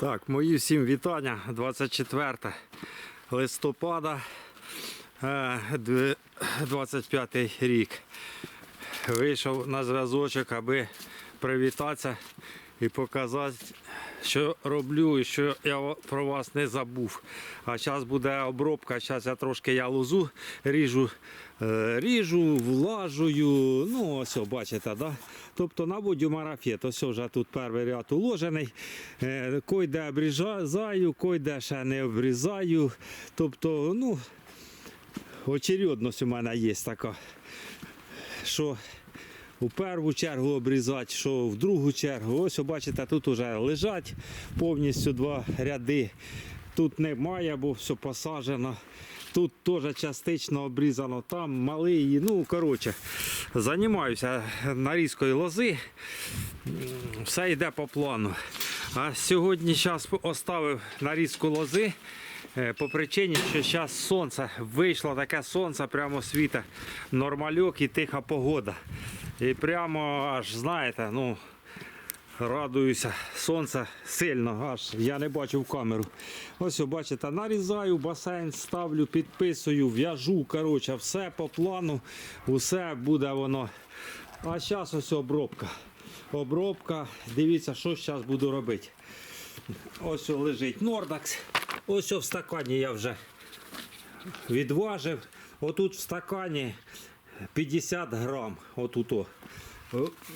Так, мої всім вітання. 24 листопада, е, 25 рік. Вийшов на зв'язочок, аби привітатися і показати, що роблю і що я про вас не забув. А зараз буде обробка, зараз я трошки я лозу ріжу, е, ріжу, влажую. Ну, ось, бачите, да? Тобто наводю марафет. Ось вже тут перший ряд уложений. Е, Койде обрізаю, койде ще не обрізаю. Тобто, ну, очередність у мене є така що у першу чергу обрізати, що в другу чергу. Ось, бачите, тут вже лежать повністю два ряди. Тут немає, бо все посаджено. Тут теж частично обрізано, там малий. Ну, коротше, займаюся нарізкою лози. Все йде по плану. А сьогодні зараз оставив нарізку лози. Е, По причині, що зараз сонце вийшло таке сонце, прямо світа, нормальок і тиха погода. І прямо аж, знаєте, ну, радуюся, сонце сильно, аж я не бачив камеру. Ось, бачите, нарізаю, басейн ставлю, підписую, в'яжу. Коротше, все по плану, усе буде воно. А зараз ось обробка. Обробка. Дивіться, що зараз буду робити. Ось лежить Нордакс. Ось в стакані я вже відважив. Отут в стакані 50 грам. Отут.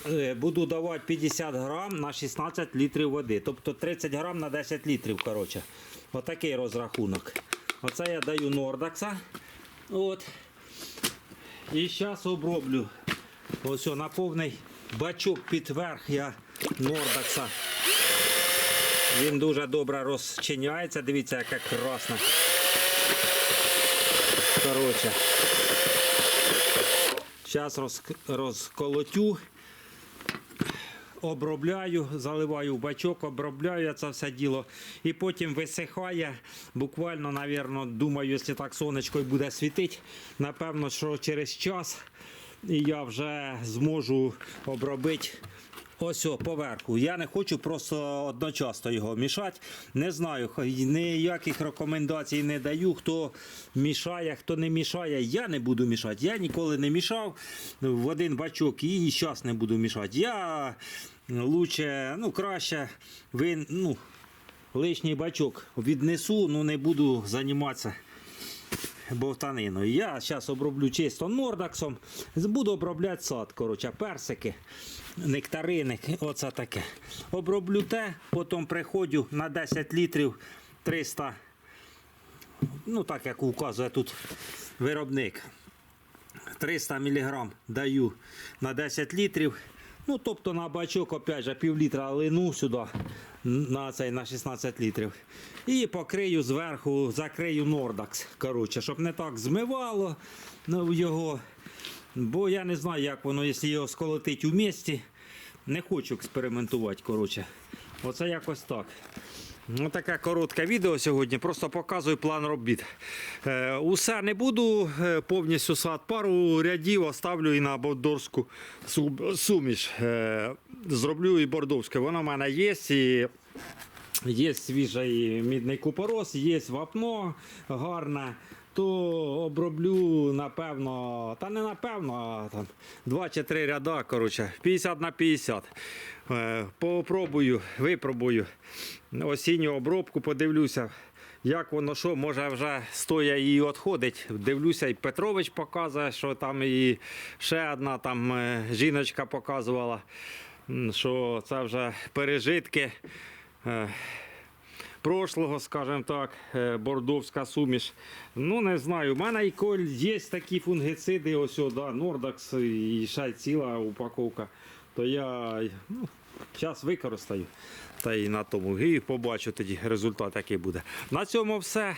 Е, Буду давати 50 грам на 16 літрів води. Тобто 30 грам на 10 літрів. Коротше. Отакий розрахунок. Оце я даю Нордакса. От. І зараз оброблю. Ось на повний бачок під верх я Нордакса. Він дуже добре розчиняється. Дивіться, яке красне. Коротше. Зараз розколотю, обробляю, заливаю в бачок, обробляю це все діло. І потім висихає. Буквально, напевно, думаю, якщо так сонечко буде світити, напевно, що через час я вже зможу обробити. Ось о, поверху. Я не хочу просто одночасно його мішати. Не знаю, ніяких рекомендацій не даю. Хто мішає, хто не мішає, я не буду мішати. Я ніколи не мішав в один бачок і зараз не буду мішати. Я лучше, ну краще, ви, ну, лишній бачок віднесу, ну не буду займатися бовтаниною. Я зараз оброблю чисто нордаксом. Буду обробляти сад, коротше, персики, нектарини, оце таке. Оброблю те, потім приходжу на 10 літрів 300, ну так як указує тут виробник. 300 мг даю на 10 літрів. Ну, тобто на бачок, опять же, пів літра лину сюди на цей на 16 літрів. І покрию зверху, закрию Нордакс. Коротше, щоб не так змивало ну, його. Бо я не знаю, як воно, якщо його сколотить у місті. Не хочу експериментувати. коротше. Оце якось так. Ну, таке коротке відео сьогодні. Просто показую план робіт. Е, усе не буду е, повністю сад. Пару рядів оставлю і на бордорську суміш. Е, зроблю і бордовське. Воно в мене є. І є свіжий мідний купорос, є вапно гарне. То оброблю, напевно, та не напевно, а там 2 чи 3 ряда, коротше, 50 на 50. Е, Попробую, випробую осінню обробку, подивлюся, як воно що, може вже стоя і відходить. Дивлюся, і Петрович показує, що там і ще одна там е, жіночка показувала, що це вже пережитки. е, прошлого, скажімо так, бордовська суміш. Ну, не знаю. У мене і коль є такі фунгициди, ось да, Нордакс і ще ціла упаковка. То я ну, зараз використаю. Та й на тому. І побачу тоді результат, який буде. На цьому все.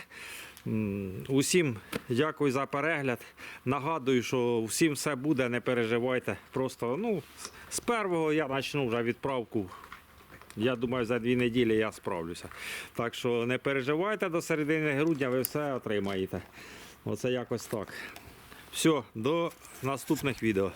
Усім дякую за перегляд. Нагадую, що всім все буде, не переживайте. Просто ну, з першого я почну вже відправку я думаю, за дві неділі я справлюся. Так що не переживайте до середини грудня, ви все отримаєте. Оце якось так. Все, до наступних відео.